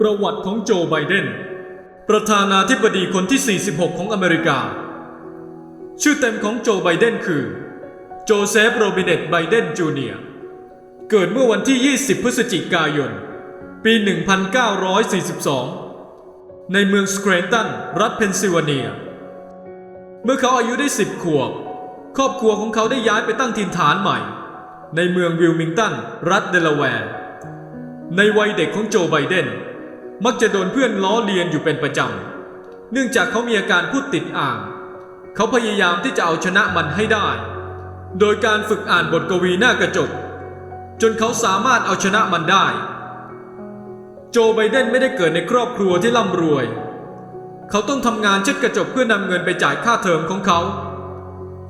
ประวัติของโจไบเดน ประธานาธิบดีคนที่ 46 ของอเมริกา ชื่อเต็มของโจไบเดนคือ โจเซฟโรบิเนตไบเดนจูเนียร์เกิดเมื่อวันที่ 20 พฤศจิกายน ปี 1942 ในเมืองสเกรนตัน รัฐเพนซิลเวเนีย เมื่อเขาอายุได้ 10 ขวบ ครอบครัวของเขาได้ย้ายไปตั้งถิ่นฐานใหม่ ในเมืองวิลมิงตัน รัฐเดลาแวร์ ในวัยเด็กของโจไบเดน มักจะโดนเพื่อนล้อเลียนอยู่เป็นประจำ เนื่องจากเขามีอาการพูดติดอ่าง เขาพยายามที่จะเอาชนะมันให้ได้ โดยการฝึกอ่านบทกวีหน้ากระจก จนเขาสามารถเอาชนะมันได้ โจไบเดนไม่ได้เกิดในครอบครัวที่ร่ำรวย เขาต้องทำงานเช็ดกระจกเพื่อนำเงินไปจ่ายค่าเทอมของเขา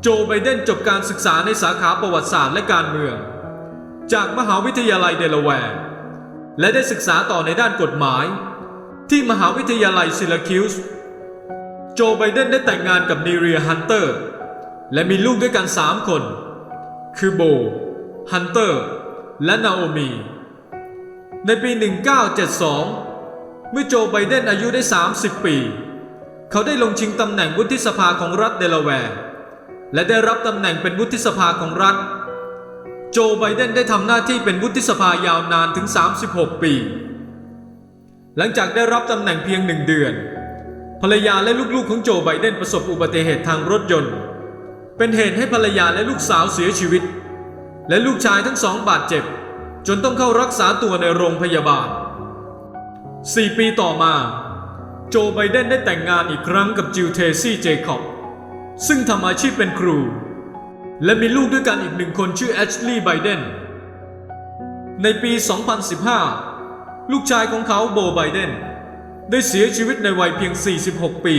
โจไบเดนจบการศึกษาในสาขาประวัติศาสตร์และการเมือง จากมหาวิทยาลัยเดลาแวร์ และได้ศึกษาต่อในด้านกฎหมาย ที่มหาวิทยาลัยซิลาคิวส์โจไบเดนได้แต่งงานกับนีเรียฮันเตอร์ และมีลูกด้วยกัน 3 คน คือโบ ฮันเตอร์ และนาโอมี ในปี 1972 เมื่อโจไบเดนอายุได้ 30 ปี เขาได้ลงชิงตำแหน่งวุฒิสภาของรัฐเดลาแวร์ และได้รับตำแหน่งเป็นวุฒิสภาของรัฐ โจไบเดนได้ทำหน้าที่เป็นวุฒิสภายาวนานถึง 36 ปี หลังจากได้รับตำแหน่งเพียงหนึ่งเดือน ภรรยาและลูกๆของโจไบเดนประสบอุบัติเหตุทางรถยนต์ เป็นเหตุให้ภรรยาและลูกสาวเสียชีวิต และลูกชายทั้งสองบาดเจ็บ จนต้องเข้ารักษาตัวในโรงพยาบาล 4 ปีต่อมา โจไบเดนได้แต่งงานอีกครั้งกับจิลเทซี่เจคอบ ซึ่งทำอาชีพเป็นครู และมีลูกด้วยกันอีกหนึ่งคนชื่อแอชลีย์ไบเดน ในปี 2015 ลูกชายของเขาโบไบเดน ได้เสียชีวิตในวัยเพียง 46 ปี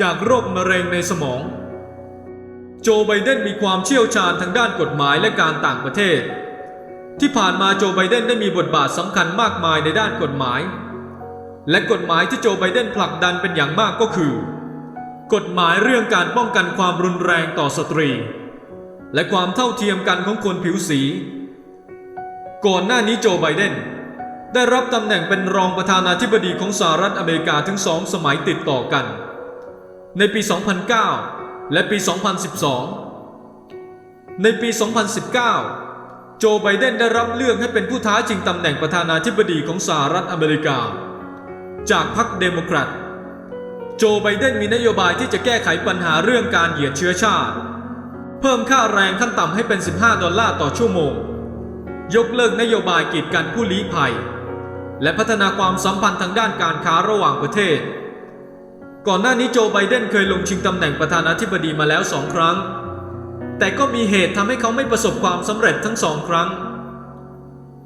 จากโรคมะเร็งในสมอง โจไบเดนมีความเชี่ยวชาญทางด้านกฎหมายและการต่างประเทศ ที่ผ่านมาโจไบเดนได้มีบทบาทสำคัญมากมายในด้านกฎหมาย และกฎหมายที่โจไบเดนผลักดันเป็นอย่างมากก็คือ กฎหมายเรื่องการป้องกันความรุนแรงต่อสตรี และความเท่าเทียมกันของคนผิวสี ก่อนหน้านี้โจไบเดนได้รับตำแหน่งเป็นรองประธานาธิบดีของสหรัฐอเมริกาถึงสองสมัยติดต่อกัน ในปี 2009 และปี 2012 ในปี 2019 โจไบเดนได้รับเลือกให้เป็นผู้ท้าชิงตำแหน่งประธานาธิบดีของสหรัฐอเมริกา จากพรรคเดโมแครต โจไบเดนมีนโยบายที่จะแก้ไขปัญหาเรื่องการเหยียดเชื้อชาติ เพิ่มค่าแรงขั้นต่ำให้เป็น 15 ดอลลาร์ต่อชั่วโมง ยกเลิกนโยบายกีดกันผู้ลี้ภัย และพัฒนาความสัมพันธ์ทางด้านการค้าระหว่างประเทศ ก่อนหน้านี้โจไบเดนเคยลงชิงตำแหน่งประธานาธิบดีมาแล้วสองครั้ง แต่ก็มีเหตุทำให้เขาไม่ประสบความสำเร็จทั้งสองครั้ง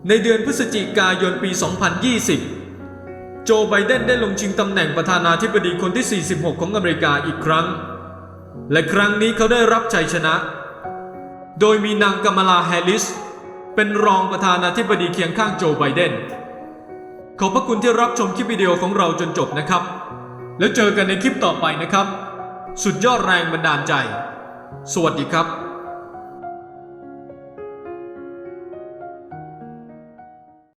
ในเดือนพฤศจิกายนปี 2020 โจไบเดนได้ลงชิงตำแหน่งประธานาธิบดีคนที่ 46 ของอเมริกาอีกครั้ง และครั้งนี้เขาได้รับชัยชนะ โดยมีนางกามลาแฮร์ริส เป็นรองประธานาธิบดีเคียงข้างโจไบเดน ขอบพระคุณที่รับชมคลิปวิดีโอของเราจนจบนะครับ แล้วเจอกันในคลิปต่อไปนะครับ สุดยอดแรงบันดาลใจ สวัสดีครับ